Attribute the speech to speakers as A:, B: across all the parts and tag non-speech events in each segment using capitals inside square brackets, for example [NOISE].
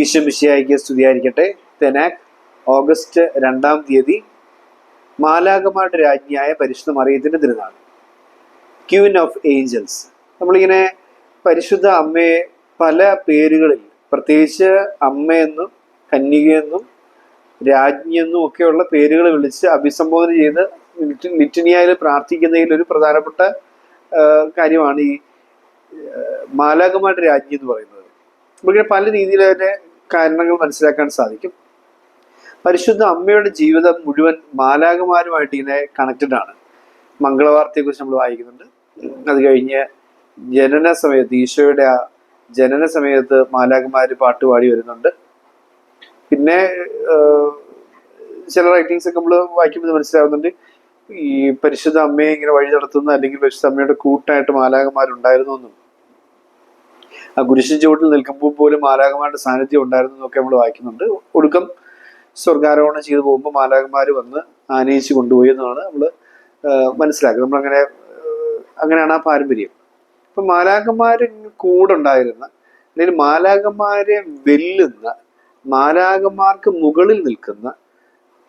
A: ഈശ്വമിശിയായിക്ക് സ്തുതിയായിരിക്കട്ടെ. തെനാക് ഓഗസ്റ്റ് രണ്ടാം തീയതി മാലാകമാരുടെ രാജ്ഞിയായ പരിശുദ്ധ മറിയത്തിന്റെ തിരുനാൾ. ക്യൂൻ ഓഫ് ഏഞ്ചൽസ് നമ്മളിങ്ങനെ പരിശുദ്ധ അമ്മയെ പല പേരുകളിൽ പ്രത്യേകിച്ച് അമ്മയെന്നും കന്യകയെന്നും രാജ്ഞിയെന്നും ഒക്കെയുള്ള പേരുകൾ വിളിച്ച് അഭിസംബോധന ചെയ്ത് നിറ്റിനിയായി പ്രാർത്ഥിക്കുന്നതിൽ ഒരു പ്രധാനപ്പെട്ട കാര്യമാണ് ഈ മാലാകമാരുടെ രാജ്ഞി എന്ന് പറയുന്നത്. നമുക്കിങ്ങനെ പല രീതിയിൽ അതിന്റെ കാരണങ്ങൾ മനസ്സിലാക്കാൻ സാധിക്കും. പരിശുദ്ധ അമ്മയുടെ ജീവിതം മുഴുവൻ മാലാകമാരുമായിട്ട് ഇങ്ങനെ കണക്റ്റഡ് ആണ്. മംഗളവാർത്തയെക്കുറിച്ച് നമ്മൾ വായിക്കുന്നുണ്ട്. അത് കഴിഞ്ഞ് ജനന സമയത്ത് ഈശോയുടെ ആ ജനന സമയത്ത് മാലാകമാര് പാട്ട് പാടി വരുന്നുണ്ട്. പിന്നെ ചില റൈറ്റിങ്സ് ഒക്കെ നമ്മൾ വായിക്കുമ്പോൾ മനസ്സിലാവുന്നുണ്ട്. ഈ പരിശുദ്ധ അമ്മയെ ഇങ്ങനെ വഴി നടത്തുന്ന അല്ലെങ്കിൽ പരിശുദ്ധ അമ്മയുടെ കൂട്ടായിട്ട് മാലാകുമാരുണ്ടായിരുന്നു എന്നും. ആ കുരിശിൻ ചുവട്ടിൽ നിൽക്കുമ്പോൾ പോലും മാലാകമാരുടെ സാന്നിധ്യം ഉണ്ടായിരുന്നു എന്നൊക്കെ നമ്മൾ വായിക്കുന്നുണ്ട്. ഒടുക്കം സ്വർഗാരോഹണം ചെയ്തു പോകുമ്പോൾ മാലാകന്മാർ വന്ന് ആനയിച്ച് കൊണ്ടുപോയി എന്നാണ് നമ്മൾ മനസ്സിലാക്കുക നമ്മളങ്ങനെ അങ്ങനെ അങ്ങനെയാണ് ആ പാരമ്പര്യം. അപ്പം മാലാകന്മാർ കൂടെ ഉണ്ടായിരുന്ന അല്ലെങ്കിൽ മാലാകന്മാരെ വെല്ലുന്ന മാലാകന്മാർക്ക് മുകളിൽ നിൽക്കുന്ന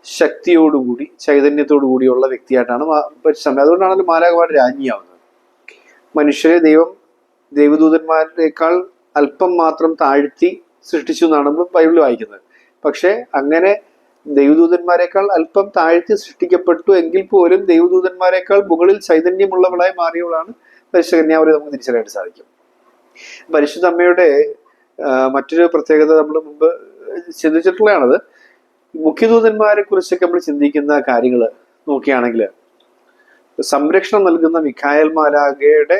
A: ശക്തിയോടുകൂടി ചൈതന്യത്തോടു കൂടിയുള്ള വ്യക്തിയായിട്ടാണ് പരിശ്രമം അതുകൊണ്ടാണല്ലോ മാലാകന്മാരുടെ രാജ്ഞിയാവുന്നത്. മനുഷ്യരെ ദൈവം ദൈവദൂതന്മാരേക്കാൾ അല്പം മാത്രം താഴ്ത്തി സൃഷ്ടിച്ചു എന്നാണ് നമ്മൾ ബൈബിളിൽ വായിക്കുന്നത്. പക്ഷെ അങ്ങനെ ദൈവദൂതന്മാരെക്കാൾ അല്പം താഴ്ത്തി സൃഷ്ടിക്കപ്പെട്ടു എങ്കിൽ പോലും ദൈവദൂതന്മാരെക്കാൾ മുകളിൽ ചൈതന്യമുള്ളവളായി മാറിയവളാണ് പരിശുദ്ധ കന്യാവരെ നമുക്ക് തിരിച്ചറിയാൻ സാധിക്കും. പരിശുദ്ധ അമ്മയുടെ മറ്റൊരു പ്രത്യേകത നമ്മൾ മുമ്പ് ചിന്തിച്ചിട്ടുള്ളതാണത്. മുഖ്യദൂതന്മാരെ കുറിച്ചൊക്കെ നമ്മൾ ചിന്തിക്കുന്ന കാര്യങ്ങൾ നോക്കുകയാണെങ്കിൽ സംരക്ഷണം നൽകുന്ന മിഖായൽ മാലാഖയുടെ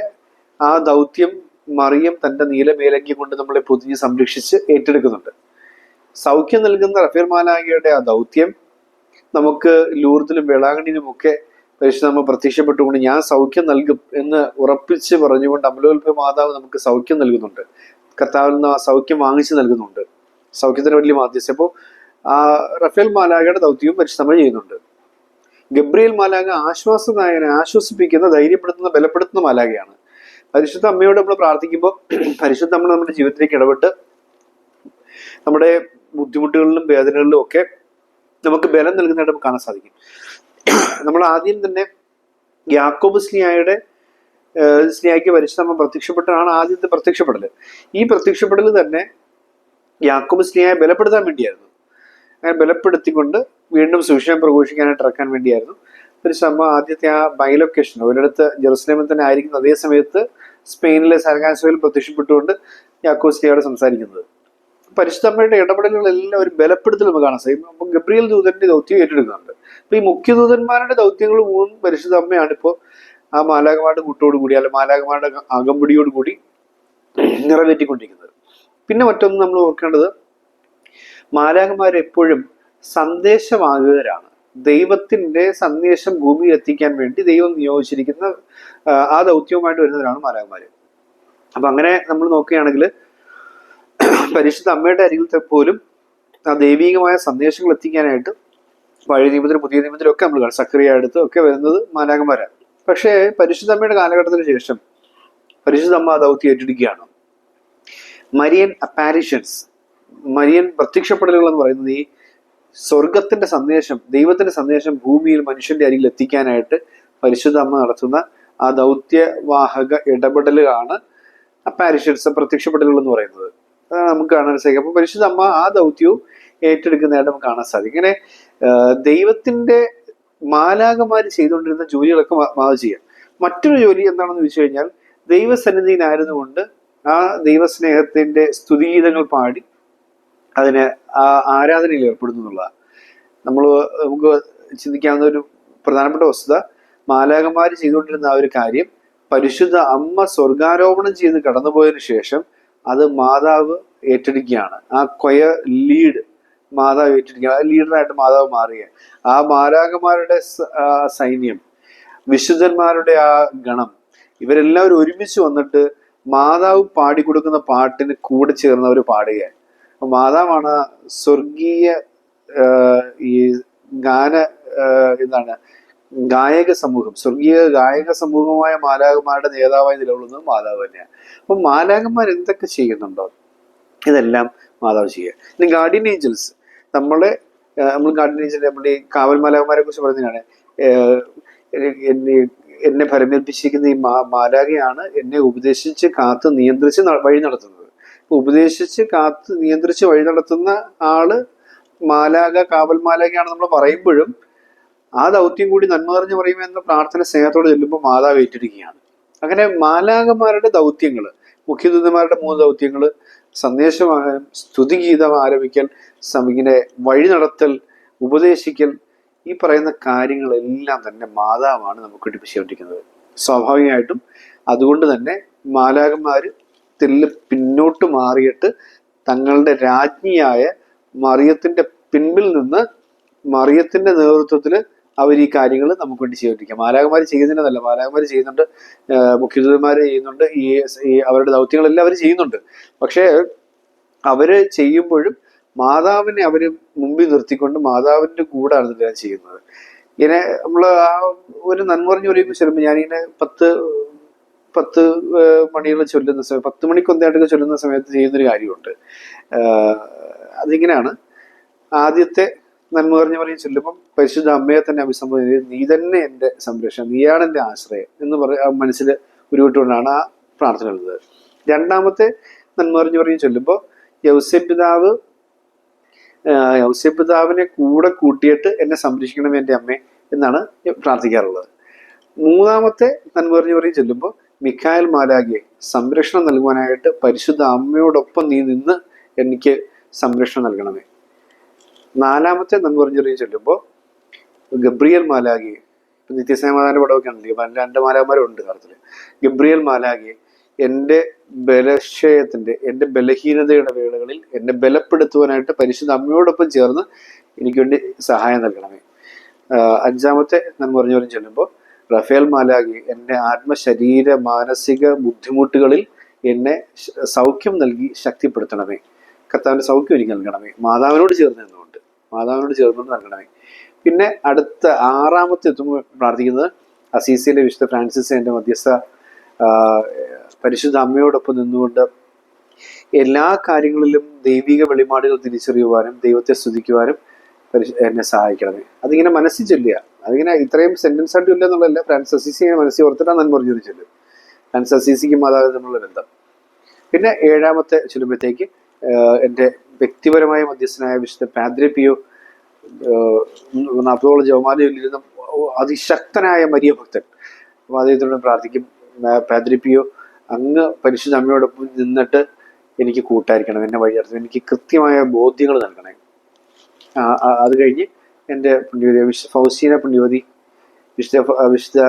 A: ആ ദൗത്യം മറിയം തന്റെ നീലമേലങ്കി കൊണ്ട് നമ്മളെ പൊതിഞ്ഞ് സംരക്ഷിച്ച് ഏറ്റെടുക്കുന്നുണ്ട്. സൗഖ്യം നൽകുന്ന റഫീർ മാലാഖയുടെ ആ ദൗത്യം നമുക്ക് ലൂർദിലും വേളാങ്കണ്ണിനുമൊക്കെ പരിശുദ്ധമ്മ പ്രത്യക്ഷപ്പെട്ടുകൊണ്ട് ഞാൻ സൗഖ്യം നൽകും എന്ന് ഉറപ്പിച്ച് പറഞ്ഞുകൊണ്ട് അമലോൽഭ മാതാവ് നമുക്ക് സൗഖ്യം നൽകുന്നുണ്ട്. കർത്താവിൽ നിന്ന് ആ സൗഖ്യം വാങ്ങിച്ചു നൽകുന്നുണ്ട്. സൗഖ്യത്തിന് വലിയ മാധ്യസ്ഥ അപ്പോൾ ആ റഫേൽ മാലാഖയുടെ ദൗത്യവും പരിശ്രമം ചെയ്യുന്നുണ്ട്. ഗബ്രിയേൽ മാലാഖ ആശ്വാസനായനെ ആശ്വസിപ്പിക്കുന്ന ധൈര്യപ്പെടുത്തുന്ന ബലപ്പെടുത്തുന്ന മാലാഖയാണ്. പരിശുദ്ധ അമ്മയോട് നമ്മൾ പ്രാർത്ഥിക്കുമ്പോൾ [CLEARS THROAT] പരിശുദ്ധ അമ്മ നമ്മുടെ ജീവിതത്തിലേക്ക് ഇടപെട്ട് നമ്മുടെ ബുദ്ധിമുട്ടുകളിലും വേദനകളിലും ഒക്കെ നമുക്ക് ബലം നൽകുന്നതായിട്ട് നമുക്ക് കാണാൻ സാധിക്കും. [CLEARS THROAT] നമ്മൾ ആദ്യം തന്നെ യാക്കോബ് സ്ലിയായുടെ പരിശുദ്ധ പരിശുദ്ധമ്മ പ്രത്യക്ഷപ്പെട്ടാണ് ആദ്യത്തെ പ്രത്യക്ഷപ്പെടൽ. ഈ പ്രത്യക്ഷപ്പെടൽ തന്നെ യാക്കോബ് സ്ലിയായെ ബലപ്പെടുത്താൻ വേണ്ടിയായിരുന്നു. അങ്ങനെ ബലപ്പെടുത്തിക്കൊണ്ട് വീണ്ടും സുവിശേഷം പ്രഘോഷിക്കാനായിട്ട് ഇറക്കാൻ വേണ്ടിയായിരുന്നു. പരിശുദ്ധമ്മ ആദ്യത്തെ ആ ബൈ ലൊക്കേഷൻ ഒരിടത്ത് ജെറുസലേമിൽ തന്നെ ആയിരിക്കുന്ന അതേ സമയത്ത് സ്പെയിനിലെ സരകാൻസോയിൽ പ്രത്യക്ഷപ്പെട്ടുകൊണ്ട് യാക്കോബ് സ്ലിയോട് സംസാരിക്കുന്നത്. പരിശുദ്ധമ്മയുടെ ഇടപെടലുകളെല്ലാം ഒരു ബലപ്പെടുത്തൽ നമുക്ക് കാണാൻ സാധിക്കും. ഗബ്രിയൽ ദൂതന്റെ ദൗത്യം ഏറ്റെടുക്കുന്നുണ്ട്. അപ്പൊ ഈ മുഖ്യദൂതന്മാരുടെ ദൗത്യങ്ങൾ മൂന്നും പരിശുദ്ധ അമ്മയാണ് ഇപ്പോൾ ആ മാലാകമാരുടെ കൂട്ടോട് കൂടി അല്ലെ മാലാകമാരുടെ അകമ്പടിയോട് കൂടി നിറവേറ്റിക്കൊണ്ടിരിക്കുന്നത്. പിന്നെ മറ്റൊന്ന് നമ്മൾ ഓർക്കേണ്ടത് മാലാകന്മാരെപ്പോഴും സന്ദേശവാഹകരാണ് ദൈവത്തിന്റെ സന്ദേശം ഭൂമിയിൽ എത്തിക്കാൻ വേണ്ടി ദൈവം നിയോഗിച്ചിരിക്കുന്ന ആ, ദൗത്യവുമായിട്ട് വരുന്നവരാണ് മാലാകുമാര് അപ്പൊ അങ്ങനെ നമ്മൾ നോക്കുകയാണെങ്കിൽ പരിശുദ്ധ അമ്മയുടെ അരികിൽ പോലും ആ ദൈവികമായ സന്ദേശങ്ങൾ എത്തിക്കാനായിട്ട് പഴയ നിയമത്തിലും പുതിയ നിയമത്തിലും ഒക്കെ നമ്മൾ സക്രിയ അടുത്ത് ഒക്കെ വരുന്നത് മാലാകന്മാരാണ് പക്ഷേ പരിശുദ്ധ അമ്മയുടെ കാലഘട്ടത്തിന് ശേഷം പരിശുദ്ധ അമ്മ ആ ദൗത്യം ഏറ്റെടുക്കുകയാണ്. മരിയൻ അപ്പാരിഷൻസ് മരിയൻ പ്രത്യക്ഷപ്പെടലുകൾ എന്ന് പറയുന്നത് ഈ സ്വർഗത്തിന്റെ സന്ദേശം ദൈവത്തിന്റെ സന്ദേശം ഭൂമിയിൽ മനുഷ്യന്റെ അരികിൽ എത്തിക്കാനായിട്ട് പരിശുദ്ധ അമ്മ നടത്തുന്ന ആ ദൗത്യവാഹക ഇടപെടലുകളാണ് പാരിഷൻസ് പ്രത്യക്ഷപ്പെടലുകൾ എന്ന് പറയുന്നത്. നമുക്ക് കാണാൻ സാധിക്കും. അപ്പൊ പരിശുദ്ധ അമ്മ ആ ദൗത്യവും ഏറ്റെടുക്കുന്നതായിട്ട് നമുക്ക് കാണാൻ സാധിക്കും. ഇങ്ങനെ ദൈവത്തിന്റെ മാലാകമാര് ചെയ്തുകൊണ്ടിരുന്ന ജോലികളൊക്കെ മാവ് ചെയ്യാം. മറ്റൊരു ജോലി എന്താണെന്ന് ചോദിച്ചു കഴിഞ്ഞാൽ ദൈവസന്നിധിയിലായിരുന്നുകൊണ്ട് ആ ദൈവസ്നേഹത്തിന്റെ സ്തുതിഗീതങ്ങൾ പാടി അതിന് ആ ആരാധനയിൽ ഏർപ്പെടുന്നു എന്നുള്ളതാണ്. നമ്മൾ നമുക്ക് ചിന്തിക്കാവുന്ന ഒരു പ്രധാനപ്പെട്ട വസ്തുത മാലാകന്മാർ ചെയ്തുകൊണ്ടിരുന്ന ആ ഒരു കാര്യം പരിശുദ്ധ അമ്മ സ്വർഗാരോപണം ചെയ്ത് കടന്നുപോയതിനു ശേഷം അത് മാതാവ് ഏറ്റെടുക്കുകയാണ്. ആ കൊയ ലീഡ് മാതാവ് ഏറ്റെടുക്കുക ആ ലീഡറായിട്ട് മാതാവ് മാറുക ആ മാലാകന്മാരുടെ സൈന്യം വിശുദ്ധന്മാരുടെ ആ ഗണം ഇവരെല്ലാവരും ഒരുമിച്ച് വന്നിട്ട് മാതാവ് പാടിക്കൊടുക്കുന്ന പാട്ടിന് കൂടെ ചേർന്നവർ പാടുകയാണ്. മാതാവാണ് സ്വർഗീയ ഈ ഗാന എന്താണ് ഗായക സമൂഹം സ്വർഗീയ ഗായക സമൂഹമായ മാലാകന്മാരുടെ നേതാവായി നിലകൊള്ളുന്നത് മാതാവ് തന്നെയാണ്. അപ്പൊ മാലാകന്മാർ എന്തൊക്കെ ചെയ്യുന്നുണ്ടോ? ഇതെല്ലാം മാതാവ് ചെയ്യുക. ഇനി ഗാർഡിയൻ ഏഞ്ചൽസ് നമ്മളെ നമ്മൾ ഗാർഡിയൻ ഏഞ്ചൽ നമ്മുടെ ഈ കാവൽ മാലാകന്മാരെ കുറിച്ച് പറയുന്നതാണ് എന്നെ എന്നെ ഫലമേൽപ്പിച്ചിരിക്കുന്ന ഈ മാ മാലാകയാണ് എന്നെ ഉപദേശിച്ച് കാത്ത് നിയന്ത്രിച്ച് വഴി നടത്തുന്നത്. ഉപദേശിച്ച് കാത്ത് നിയന്ത്രിച്ച് വഴി നടത്തുന്ന ആൾ മാലാക കാവൽ മാലാകയാണ് നമ്മൾ പറയുമ്പോഴും ആ ദൗത്യം കൂടി നന്മ നിറഞ്ഞു പറയുമെന്ന പ്രാർത്ഥന സ്നേഹത്തോട് ചെല്ലുമ്പോൾ മാതാവ് ഏറ്റെടുക്കുകയാണ് അങ്ങനെ മാലാകന്മാരുടെ ദൗത്യങ്ങൾ മുഖ്യദൂതന്മാരുടെ മൂന്ന് ദൗത്യങ്ങൾ സന്ദേശമാകാൻ സ്തുതിഗീതം ആരംഭിക്കൽ ഇങ്ങനെ വഴി നടത്തൽ ഉപദേശിക്കൽ ഈ പറയുന്ന കാര്യങ്ങളെല്ലാം തന്നെ മാതാവാണ് നമുക്ക് പഠിപ്പിച്ചുകൊണ്ടിരിക്കുന്നത് സ്വാഭാവികമായിട്ടും അതുകൊണ്ട് തന്നെ മാലാകന്മാർ തെല്ല് പിന്നോട്ട് മാറിയിട്ട് തങ്ങളുടെ രാജ്ഞിയായ മറിയത്തിന്റെ പിൻപിൽ നിന്ന് മറിയത്തിന്റെ നേതൃത്വത്തിൽ അവർ ഈ കാര്യങ്ങൾ നമുക്ക് വേണ്ടി ചെയ്തോണ്ടിരിക്കുക മാലാകുമാർ ചെയ്യുന്നതിനല്ല മാലാകുമാർ ചെയ്യുന്നുണ്ട് മുഖ്യദൂതന്മാർ ചെയ്യുന്നുണ്ട് ഈ അവരുടെ ദൗത്യങ്ങളെല്ലാം അവർ ചെയ്യുന്നുണ്ട്. പക്ഷേ അവർ ചെയ്യുമ്പോഴും മാതാവിനെ അവർ മുമ്പിൽ നിർത്തിക്കൊണ്ട് മാതാവിന്റെ കൂടാണ് ഇതെല്ലാം ചെയ്യുന്നത്. ഇങ്ങനെ നമ്മൾ ആ ഒരു നന്മറിഞ്ഞ് പറയുമ്പോൾ ചിലപ്പോൾ ഞാനിങ്ങനെ പത്ത് പത്ത് മണികൾ ചൊല്ലുന്ന സമയം പത്ത് മണിക്ക് ഒന്നായിട്ടൊക്കെ ചൊല്ലുന്ന സമയത്ത് ചെയ്യുന്നൊരു കാര്യമുണ്ട്. അതിങ്ങനെയാണ്. ആദ്യത്തെ നന്മ പറഞ്ഞു പറയും ചൊല്ലുമ്പം പരിശുദ്ധ അമ്മയെ തന്നെ അഭിസംബോധന ചെയ്ത് നീ തന്നെ എന്റെ സംരക്ഷണം നീയാണ് എന്റെ ആശ്രയം എന്ന് പറ മനസ്സിൽ ഉരുവിട്ടുകൊണ്ടാണ് ആ പ്രാർത്ഥന എഴുതുന്നത്. രണ്ടാമത്തെ നന്മ പറഞ്ഞു പറയും ചൊല്ലുമ്പോൾ യൗസ്യപിതാവ് യൗസ്യപിതാവിനെ കൂടെ കൂട്ടിയിട്ട് എന്നെ സംരക്ഷിക്കണം എന്റെ അമ്മ എന്നാണ് പ്രാർത്ഥിക്കാറുള്ളത്. മൂന്നാമത്തെ നന്മ പറഞ്ഞു പറയും ചൊല്ലുമ്പോൾ മിഖായൽ മാലാഖിയെ സംരക്ഷണം നൽകുവാനായിട്ട് പരിശുദ്ധ അമ്മയോടൊപ്പം നീ നിന്ന് എനിക്ക് സംരക്ഷണം നൽകണമേ. നാലാമത്തെ നന്മ പറഞ്ഞു ചെല്ലുമ്പോൾ ഗബ്രിയൽ ഗബ്രിയൽ ഇപ്പം നിത്യസമാധാന പടമൊക്കെ ഉണ്ടല്ലോ രണ്ട് മാലാമാരുണ്ട് കാലത്തിൽ ഗബ്രിയൽ മാലാഗി എന്റെ ബലക്ഷയത്തിന്റെ എന്റെ ബലഹീനതയുടെ വേളകളിൽ എന്നെ ബലപ്പെടുത്തുവാനായിട്ട് പരിശുദ്ധ അമ്മയോടൊപ്പം ചേർന്ന് എനിക്ക് വേണ്ടി സഹായം നൽകണമേ. അഞ്ചാമത്തെ നന്മ പറഞ്ഞു പറഞ്ഞു ചെല്ലുമ്പോൾ റഫേൽ മാലാഗി എന്റെ ആത്മശരീര മാനസിക ബുദ്ധിമുട്ടുകളിൽ എന്നെ സൗഖ്യം നൽകി ശക്തിപ്പെടുത്തണമേ. കർത്താവിന്റെ സൗഖ്യം എനിക്ക് നൽകണമേ. മാതാവിനോട് ചേർന്ന് നിന്നുകൊണ്ട്. മാതാവിനോട് ചേർന്നുകൊണ്ട് നൽകണമേ. പിന്നെ അടുത്ത ആറാമത്തെ എത്തുമ്പോൾ പ്രാർത്ഥിക്കുന്നത് അസീസിയിലെ വിശുദ്ധ ഫ്രാൻസിസ് എന്റെ മധ്യസ്ഥ പരിശുദ്ധ അമ്മയോടൊപ്പം നിന്നുകൊണ്ട് എല്ലാ കാര്യങ്ങളിലും ദൈവിക വെളിപാടുകൾ തിരിച്ചറിയുവാനും ദൈവത്തെ സ്തുതിക്കുവാനും എന്നെ സഹായിക്കണമേ. അതിങ്ങനെ മനസ്സിൽ ചൊല്ലുക. അതിങ്ങനെ ഇത്രയും സെന്റൻസ് ആയിട്ട് ഇല്ല എന്നുള്ളതല്ല. ഫ്രാൻസ് അസീസി ഇങ്ങനെ മനസ്സിൽ ഓർത്തിട്ടാണ് ഞാൻ പറഞ്ഞു ചൊല്ലും ഫ്രാൻസ് അസീസിക്കും മാതാവ് ബന്ധം. പിന്നെ ഏഴാമത്തെ ചൊല്ലുമ്പോഴത്തേക്ക് എന്റെ വ്യക്തിപരമായ മധ്യസ്ഥനായ വിശുദ്ധ പാദ്രി പിയോ നാൽപ്പതോളം ജവമാലയിലിരുന്ന അതിശക്തനായ മരിയ ഭക്തൻ. അപ്പോൾ അദ്ദേഹത്തോട് പ്രാർത്ഥിക്കും "മാ- പാദ്രി പിയോ അങ്ങ് പരിശുദ്ധ അമ്മയോടൊപ്പം നിന്നിട്ട് എനിക്ക് കൂട്ടായിരിക്കണം എന്നെ നടത്തണം എനിക്ക് കൃത്യമായ ബോധ്യങ്ങൾ നൽകണേ. അത് കഴിഞ്ഞ് എന്റെ പുണ്യവതി വിശുദ്ധ ഫൗസീന പുണ്യവതി വിശുദ്ധ വിശുദ്ധ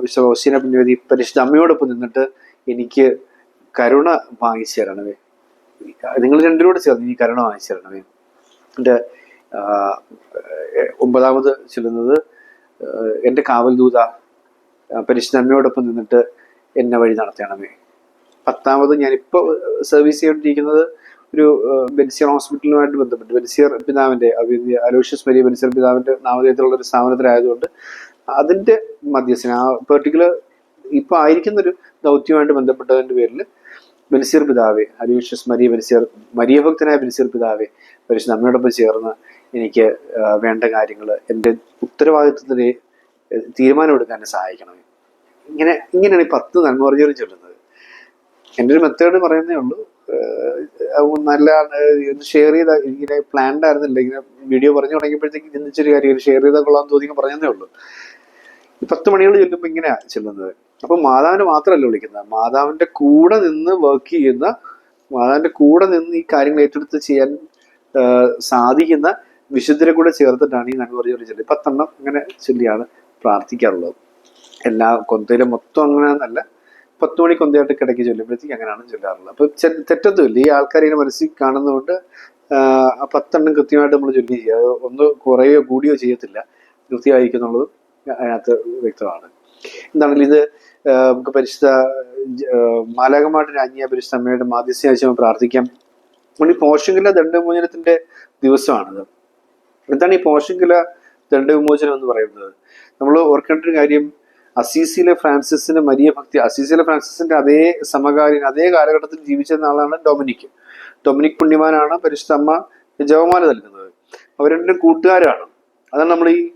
A: വിശുദ്ധ ഫൗസീന പുണ്യവതി പരിശുദ്ധ അമ്മയോടൊപ്പം നിന്നിട്ട് എനിക്ക് കരുണ വാങ്ങിച്ചു തരണമേ. നിങ്ങൾ രണ്ടിലൂടെ ചേർന്ന് ഈ കരുണ വാങ്ങിച്ചു എന്റെ ഒമ്പതാമത് ചെല്ലുന്നത് എന്റെ കാവൽ ദൂത പരിശുദ്ധമ്മയോടൊപ്പം നിന്നിട്ട് എന്നെ വഴി നടത്തണമേ. പത്താമത് ഞാനിപ്പോൾ സർവീസ് ചെയ്തുകൊണ്ടിരിക്കുന്നത് ഒരു ബെൻസിയർ ഹോസ്പിറ്റലുമായിട്ട് ബന്ധപ്പെട്ട് ബെൻസിയർ പിതാവിന്റെ അലോഷ്യസ് മരിയ ബെൻസിയർ പിതാവിന്റെ നാമധേയത്തിലുള്ള ഒരു സ്ഥാപനത്തിലായതുകൊണ്ട് അതിന്റെ മധ്യസ്ഥന ആ പെർട്ടിക്കുലർ ഇപ്പോൾ ആയിരിക്കുന്ന ഒരു ദൗത്യവുമായിട്ട് ബന്ധപ്പെട്ടതിന്റെ പേരിൽ ബെൻസിയർ പിതാവേ അലോഷ്യസ് മരിയ ബെൻസിയർ മരിയ ഭക്തനായ ബെൻസിയർ പിതാവേ പരിശുദ്ധ അമ്മയോടൊപ്പം ചേർന്ന് എനിക്ക് വേണ്ട കാര്യങ്ങൾ എന്റെ ഉത്തരവാദിത്വത്തിന് തീരുമാനമെടുക്കാൻ സഹായിക്കണമേ. ഇങ്ങനെ ഇങ്ങനെയാണ് ഈ പത്ത് നന്മ പറഞ്ഞവരും ചൊല്ലുന്നത്. എന്റെ ഒരു മെത്തേഡ് പറയുന്നേ ഉള്ളൂ നല്ല ഷെയർ ചെയ്ത ഇങ്ങനെ പ്ലാൻഡ് ആയിരുന്നില്ല ഇങ്ങനെ വീഡിയോ പറഞ്ഞു തുടങ്ങിയപ്പോഴത്തേക്ക് ചിന്തിച്ചൊരു കാര്യം ഷെയർ ചെയ്താൽ കൊള്ളാൻ തോന്നി പറഞ്ഞതേ ഉള്ളൂ. ഈ പത്ത് മണികൾ ചൊല്ലുമ്പോൾ ഇങ്ങനെയാണ് ചെല്ലുന്നത്. അപ്പൊ മാതാവിനെ മാത്രമല്ല വിളിക്കുന്നത്. മാതാവിന്റെ കൂടെ നിന്ന് വർക്ക് ചെയ്യുന്ന മാതാവിന്റെ കൂടെ നിന്ന് ഈ കാര്യങ്ങൾ ഏറ്റെടുത്ത് ചെയ്യാൻ സാധിക്കുന്ന വിശുദ്ധരെ കൂടെ ചേർത്തിട്ടാണ് ഈ നന്മ പറഞ്ഞു ചൊല്ലി പത്തെണ്ണം ഇങ്ങനെ ചൊല്ലിയാണ് പ്രാർത്ഥിക്കാറുള്ളത്. എല്ലാ കൊന്തയിലെ മൊത്തം അങ്ങനെയാണെന്നല്ല പത്ത് മണി കൊന്തയായിട്ട് കിടക്കി ചൊല്ലുമ്പോഴത്തേക്ക് അങ്ങനെയാണ് ചൊല്ലാറുള്ളത്. അപ്പൊ തെറ്റൊന്നുമില്ല. ഈ ഇങ്ങനെ മനസ്സിൽ കാണുന്നതുകൊണ്ട് ആ പത്തെണ്ണം കൃത്യമായിട്ട് നമ്മൾ ചൊല്ലി ചെയ്യുക ഒന്ന് കുറയോ കൂടിയോ ചെയ്യത്തില്ല. കൃത്യമായിരിക്കും എന്നുള്ളത് അതിനകത്ത് വ്യക്തമാണ്. എന്താണെങ്കിലും ഇത് നമുക്ക് പരിശുദ്ധ മാലാകമാട്ടിന് അഞ്ഞിയ പരിശുദ്ധ അമ്മയുടെ മാധ്യസ്ഥ പ്രാർത്ഥിക്കാം. നമ്മൾ ഈ പോഷകില ദണ്ഡവിമോചനത്തിന്റെ ദിവസമാണിത്. എന്താണ് ഈ പോഷകില ദണ്ഡവിമോചനം എന്ന് പറയുന്നത്? നമ്മൾ ഓർക്കേണ്ട ഒരു കാര്യം അസീസിലെ ഫ്രാൻസിന്റെ മരിയ ഭക്തി അസീസിലെ ഫ്രാൻസിസിന്റെ അതേ സമകാലീന അതേ കാലഘട്ടത്തിൽ ജീവിച്ച ആളാണ് ഡൊമിനിക്. ഡൊമിനിക് പുണ്യമാനാണ് പരിശുദ്ധ അമ്മ ജവമാല നൽകുന്നത്. അവർ രണ്ടും കൂട്ടുകാരാണ്. അതാണ് നമ്മൾ ഈ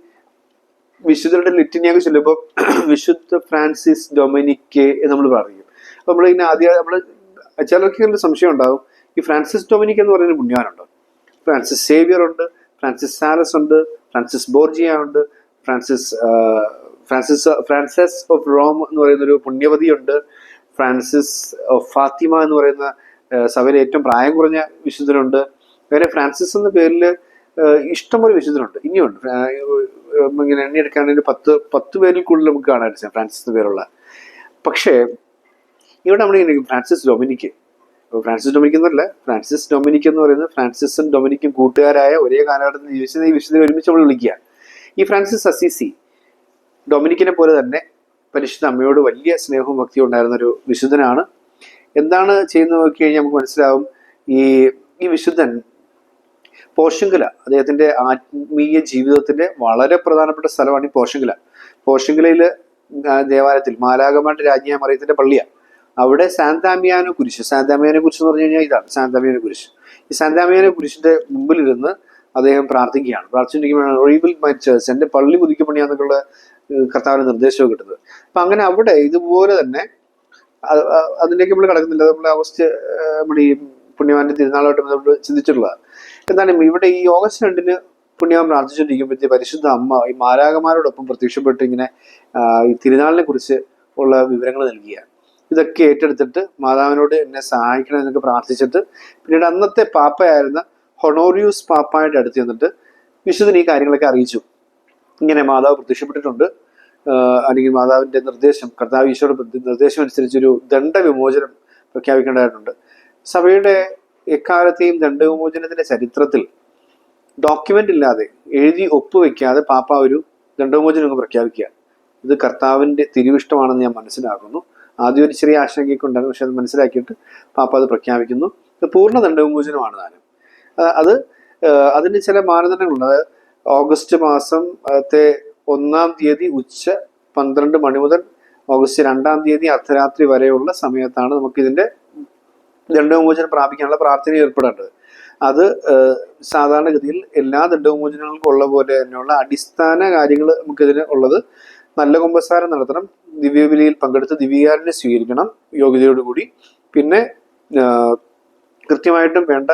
A: വിശുദ്ധരുടെ ലിറ്റിനിയൊക്കെ ചൊല്ലുമ്പോൾ [CLEARS THROAT] വിശുദ്ധ ഫ്രാൻസിസ് ഡൊമിനിക്ക് എന്ന് നമ്മൾ പറയും. അപ്പൊ നമ്മൾ ഇങ്ങനെ ആദ്യം നമ്മൾ ചിലർക്ക് ഇങ്ങനെ സംശയം ഉണ്ടാകും ഈ ഫ്രാൻസിസ് ഡൊമിനിക് എന്ന് പറയുന്ന പുണ്യവാനുണ്ട്? ഫ്രാൻസിസ് സേവിയർ ഉണ്ട് ഫ്രാൻസിസ് സാലസ് ഉണ്ട് ഫ്രാൻസിസ് ബോർജിയ ഉണ്ട് Francis Francis Francis of Rome എന്ന് പറയുന്ന ഒരു പുണ്യവതി ഉണ്ട് ഫ്രാൻസിസ് ഓഫ് ഫാത്തിമ എന്ന് പറയുന്ന സഭയിലെ ഏറ്റവും പ്രായം കുറഞ്ഞ വിശുദ്ധനുണ്ട് വേറെ ഫ്രാൻസിസ് എന്ന പേരിൽ ഇഷ്ടംപോലെ വിശുദ്ധനുണ്ട് ഇനിയുണ്ട്. ഇങ്ങനെ എണ്ണിയെടുക്കുകയാണെങ്കിൽ പത്ത് പത്ത് പേരിൽ കൂടുതൽ നമുക്ക് കാണാൻ സാധിക്കും ഫ്രാൻസിസ് പേരുള്ള. പക്ഷേ ഇവിടെ നമ്മൾ ഫ്രാൻസിസ് ഡൊമിനിക്ക്. ഫ്രാൻസിസ് ഡൊമിനിക് എന്നല്ല ഫ്രാൻസിസ് ഡൊമിനിക് എന്ന് പറയുന്നത് ഫ്രാൻസിസും ഡൊമിനിക്കും കൂട്ടുകാരായ ഒരേ കാലഘട്ടത്തിൽ ജീവിച്ചത് ഈ വിശുദ്ധ ഒരുമിച്ച് നമ്മൾ വിളിക്കുക. ഈ ഫ്രാൻസിസ് അസീസി ഡൊമിനിക്കിനെ പോലെ തന്നെ പരിശുദ്ധ അമ്മയോട് വലിയ സ്നേഹവും ഭക്തിയും ഉണ്ടായിരുന്ന ഒരു വിശുദ്ധനാണ്. എന്താണ് ചെയ്യുന്നത് നോക്കി കഴിഞ്ഞാൽ നമുക്ക് മനസ്സിലാവും. ഈ ഈ വിശുദ്ധൻ പോഷങ്കല അദ്ദേഹത്തിന്റെ ആത്മീയ ജീവിതത്തിന്റെ വളരെ പ്രധാനപ്പെട്ട സ്ഥലമാണ് ഈ പോഷങ്കില പോഷങ്കിലയിൽ ദേവാലയത്തിൽ മാലാകമായിട്ട് രാജ്ഞിയായ മറിയത്തിന്റെ പള്ളിയാണ് അവിടെ സാന്താമിയാനോ കുരിശ് സാന്താമിയാനോ കുറിച്ച് എന്ന് പറഞ്ഞു കഴിഞ്ഞാൽ ഇതാണ് സാന്താമിയാനോ കുരിശ്. ഈ സാന്താമിയാനോ കുരിശിന്റെ മുമ്പിലിരുന്ന് അദ്ദേഹം പ്രാർത്ഥിക്കുകയാണ്. പ്രാർത്ഥിച്ചിരിക്കുമ്പോഴാണ് റീബിൽ മൈ ചേർച്ച് പള്ളി പുതുക്കിപ്പണിയാന്നൊക്കെയുള്ള കർത്താവിന് നിർദ്ദേശവും കിട്ടുന്നത്. അപ്പൊ അങ്ങനെ അവിടെ ഇതുപോലെ തന്നെ അതിലേക്ക് നമ്മൾ കിടക്കുന്നില്ല. നമ്മൾ അവസ്ഥ നമ്മുടെ ഈ പുണ്യവാന്റെ തിരുനാളായിട്ട് നമ്മൾ ചിന്തിച്ചിട്ടുള്ളത്. എന്താണ് ഇവിടെ ഈ ഓഗസ്റ്റ് രണ്ടിന് പുണ്യാം പ്രാർത്ഥിച്ചുകൊണ്ടിരിക്കുമ്പോഴത്തെ പരിശുദ്ധ അമ്മ ഈ മാലാകമാരോടൊപ്പം പ്രത്യക്ഷപ്പെട്ട് ഇങ്ങനെ ഈ തിരുനാളിനെ കുറിച്ച് ഉള്ള വിവരങ്ങൾ നൽകിയാണ്. ഇതൊക്കെ ഏറ്റെടുത്തിട്ട് മാതാവിനോട് എന്നെ സഹായിക്കണം എന്നൊക്കെ പ്രാർത്ഥിച്ചിട്ട് പിന്നീട് അന്നത്തെ പാപ്പയായിരുന്ന ഹൊണോറിയൂസ് പാപ്പായുടെ അടുത്ത് ചെന്നിട്ട് വിശുദ്ധൻ ഈ കാര്യങ്ങളൊക്കെ അറിയിച്ചു. ഇങ്ങനെ മാതാവ് പ്രത്യക്ഷപ്പെട്ടിട്ടുണ്ട്. അല്ലെങ്കിൽ മാതാവിന്റെ നിർദ്ദേശം കർത്താവ് ഈശോയുടെ നിർദ്ദേശം അനുസരിച്ചൊരു ദണ്ഡവിമോചനം പ്രഖ്യാപിക്കേണ്ടതായിട്ടുണ്ട്. സഭയുടെ എക്കാലത്തെയും ദണ്ഡവിമോചനത്തിന്റെ ചരിത്രത്തിൽ ഡോക്യുമെന്റ് ഇല്ലാതെ എഴുതി ഒപ്പുവെക്കാതെ പാപ്പ ഒരു ദണ്ഡവിമോചനം പ്രഖ്യാപിക്കുക ഇത് കർത്താവിന്റെ തിരുവിഷ്ടമാണെന്ന് ഞാൻ മനസ്സിലാക്കുന്നു. ആദ്യം ഒരു ചെറിയ ആശങ്കയൊക്കെ ഉണ്ടായിരുന്നു പക്ഷെ അത് മനസ്സിലാക്കിയിട്ട് പാപ്പ അത് പ്രഖ്യാപിക്കുന്നു. ഇത് പൂർണ ദണ്ഡവിമോചനമാണ് താനും. അത് അതിന് ചില മാനദണ്ഡങ്ങളുണ്ട്. അത് ഓഗസ്റ്റ് മാസത്തെ ഒന്നാം തീയതി ഉച്ച പന്ത്രണ്ട് മണി മുതൽ ഓഗസ്റ്റ് രണ്ടാം തീയതി അർദ്ധരാത്രി വരെയുള്ള സമയത്താണ് നമുക്ക് ഇതിന്റെ ദണ്ഡവിമോചനം പ്രാപിക്കാനുള്ള പ്രാർത്ഥന ഏർപ്പെടേണ്ടത് അത് സാധാരണഗതിയിൽ എല്ലാ ദണ്ഡവിമോചനങ്ങൾക്കും ഉള്ള പോലെ തന്നെയുള്ള അടിസ്ഥാന കാര്യങ്ങൾ നമുക്കിതിന് ഉള്ളത് നല്ല കുമ്പസാരം നടത്തണം ദിവ്യബലിയിൽ പങ്കെടുത്ത് ദിവ്യകാരനെ സ്വീകരിക്കണം യോഗ്യതയോടുകൂടി. പിന്നെ കൃത്യമായിട്ടും വേണ്ട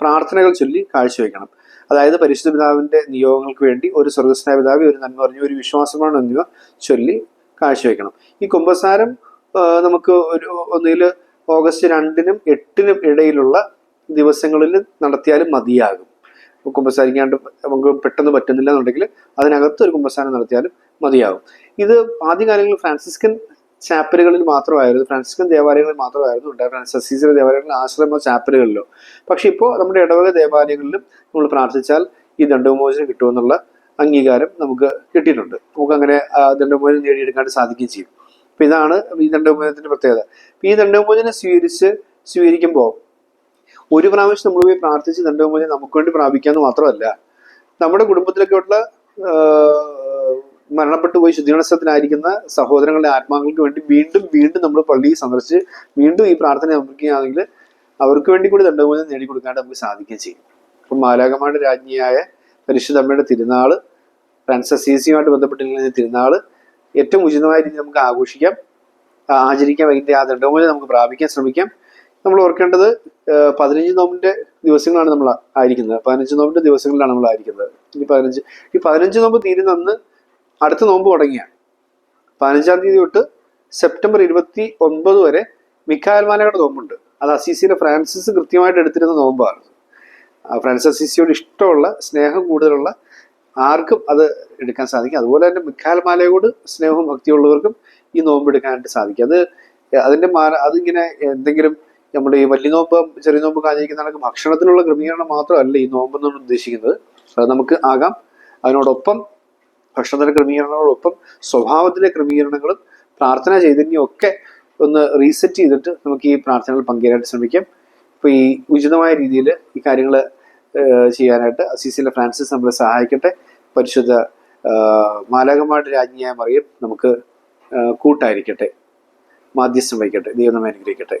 A: പ്രാർത്ഥനകൾ ചൊല്ലി കാഴ്ചവെക്കണം. അതായത് പരിശുദ്ധ പിതാവിന്റെ നിയോഗങ്ങൾക്ക് വേണ്ടി ഒരു സ്വർഗസ്നായ പിതാവ് ഒരു നന്മ പറഞ്ഞു ഒരു വിശ്വാസമാണ് എന്നിവ ചൊല്ലി കാഴ്ചവെക്കണം. ഈ കുമ്പസാരം നമുക്ക് ഒരു ഒന്നിൽ ഓഗസ്റ്റ് രണ്ടിനും എട്ടിനും ഇടയിലുള്ള ദിവസങ്ങളിൽ നടത്തിയാലും മതിയാകും. കുമ്പസാരിക്കാണ്ട് നമുക്ക് പെട്ടെന്ന് പറ്റുന്നില്ല എന്നുണ്ടെങ്കിൽ അതിനകത്ത് ഒരു കുമ്പസാരം നടത്തിയാലും മതിയാകും. ഇത് ആദ്യകാലങ്ങളിൽ ഫ്രാൻസിസ്കൻ ചാപ്പലുകളിൽ മാത്രമായിരുന്നു ഫ്രാൻസിസ്കൻ ദേവാലയങ്ങളിൽ മാത്രമായിരുന്നു ഉണ്ടായത് ഫ്രാൻസിസ് ദേവാലയങ്ങളിൽ ആശ്രമ ചാപ്പലുകളിലോ. പക്ഷെ ഇപ്പോൾ നമ്മുടെ ഇടവക ദേവാലയങ്ങളിലും നമ്മൾ പ്രാർത്ഥിച്ചാൽ ഈ ദണ്ഡവിമോചനം കിട്ടുമെന്നുള്ള അംഗീകാരം നമുക്ക് കിട്ടിയിട്ടുണ്ട്. നമുക്ക് അങ്ങനെ ആ ദണ്ഡവിമോചനം നേടിയെടുക്കാൻ സാധിക്കുകയും ചെയ്യും. അപ്പൊ ഇതാണ് ഈ ദണ്ഡവിമോചനത്തിന്റെ പ്രത്യേകത. അപ്പൊ ഈ ദണ്ഡവിമോചനം സ്വീകരിച്ച് സ്വീകരിക്കുമ്പോൾ ഒരു പ്രാവശ്യം നമ്മൾ പോയി പ്രാർത്ഥിച്ച് ദണ്ഡവിമോചനം നമുക്ക് വേണ്ടി പ്രാപിക്കാന്ന് മാത്രമല്ല നമ്മുടെ കുടുംബത്തിലൊക്കെ ഉള്ള ആഹ്, മരണപ്പെട്ടു പോയി ശുദ്ധീകരണത്തിലായിരിക്കുന്ന സഹോദരങ്ങളുടെ ആത്മാക്കൾക്ക് വേണ്ടി വീണ്ടും വീണ്ടും നമ്മൾ പള്ളിയിൽ സന്ദർശിച്ച് വീണ്ടും ഈ പ്രാർത്ഥന അമർക്കുകയാണെങ്കിൽ അവർക്ക് വേണ്ടി കൂടി ദണ്ഡവിമോചനം നേടിക്കൊടുക്കാണ്ട് നമുക്ക് സാധിക്കുകയും ചെയ്യും. അപ്പം മാലാകമാരുടെ രാജ്ഞിയായ പരിശുദ്ധമ്മയുടെ തിരുനാൾ ഫ്രാൻസ് അസീസിയുമായിട്ട് ബന്ധപ്പെട്ടിരിക്കുന്ന തിരുനാൾ ഏറ്റവും ഉചിതമായ രീതിയിൽ നമുക്ക് ആഘോഷിക്കാം. ആചരിക്കാം അതിന്റെ ആ ദൃഢമൂലം നമുക്ക് പ്രാപിക്കാൻ ശ്രമിക്കാം. നമ്മൾ ഓർക്കേണ്ടത് പതിനഞ്ച് നോമ്പിന്റെ ദിവസങ്ങളാണ് നമ്മൾ ആയിരിക്കുന്നത്. പതിനഞ്ച് നോമ്പിന്റെ ദിവസങ്ങളിലാണ് നമ്മൾ ആയിരിക്കുന്നത്. ഈ പതിനഞ്ച് ഈ പതിനഞ്ച് നോമ്പ് തീരുന്ന അന്ന് അടുത്ത നോമ്പ് തുടങ്ങിയാണ് പതിനഞ്ചാം തീയതി തൊട്ട് സെപ്റ്റംബർ ഇരുപത്തി ഒൻപത് വരെ മിക്കാൽമാനയുടെ നോമ്പുണ്ട്. അത് അസീസിയിലെ ഫ്രാൻസിസ് കൃത്യമായിട്ട് എടുത്തിരുന്ന നോമ്പാണ്. ഫ്രാൻസിസ് അസീസിയോട് ഇഷ്ടമുള്ള സ്നേഹം കൂടുതലുള്ള ആർക്കും അത് എടുക്കാൻ സാധിക്കും. അതുപോലെ തന്നെ മിക്കാൽ മാലയോട് സ്നേഹവും ഭക്തിയുള്ളവർക്കും ഈ നോമ്പ് എടുക്കാനായിട്ട് സാധിക്കും. അത് അതിന്റെ മാന അതിങ്ങനെ എന്തെങ്കിലും നമ്മുടെ ഈ വലിയ നോമ്പ് ചെറിയ നോമ്പ് കാഞ്ഞിരിക്കുന്ന കണക്ക് ഭക്ഷണത്തിനുള്ള ക്രമീകരണം മാത്രമല്ല ഈ നോമ്പ് എന്നാണ് ഉദ്ദേശിക്കുന്നത്. അത് നമുക്ക് ആകാം. അതിനോടൊപ്പം ഭക്ഷണത്തിന്റെ ക്രമീകരണങ്ങളോടൊപ്പം സ്വഭാവത്തിലെ ക്രമീകരണങ്ങളും പ്രാർത്ഥന ചൈതന്യവും ഒക്കെ ഒന്ന് റീസെറ്റ് ചെയ്തിട്ട് നമുക്ക് ഈ പ്രാർത്ഥനകൾ പങ്കേറാനായിട്ട് ശ്രമിക്കാം. അപ്പോൾ ഈ ഉചിതമായ രീതിയിൽ ഈ കാര്യങ്ങൾ ചെയ്യാനായിട്ട് അസീസിലെ ഫ്രാൻസിസ് നമ്മളെ സഹായിക്കട്ടെ. പരിശുദ്ധ മാലാകമാരുടെ രാജ്ഞിയായ മറിയം നമുക്ക് കൂട്ടായിരിക്കട്ടെ. മാധ്യസ്ഥം വഹിക്കട്ടെ. ദൈവം നമ്മെ അനുഗ്രഹിക്കട്ടെ.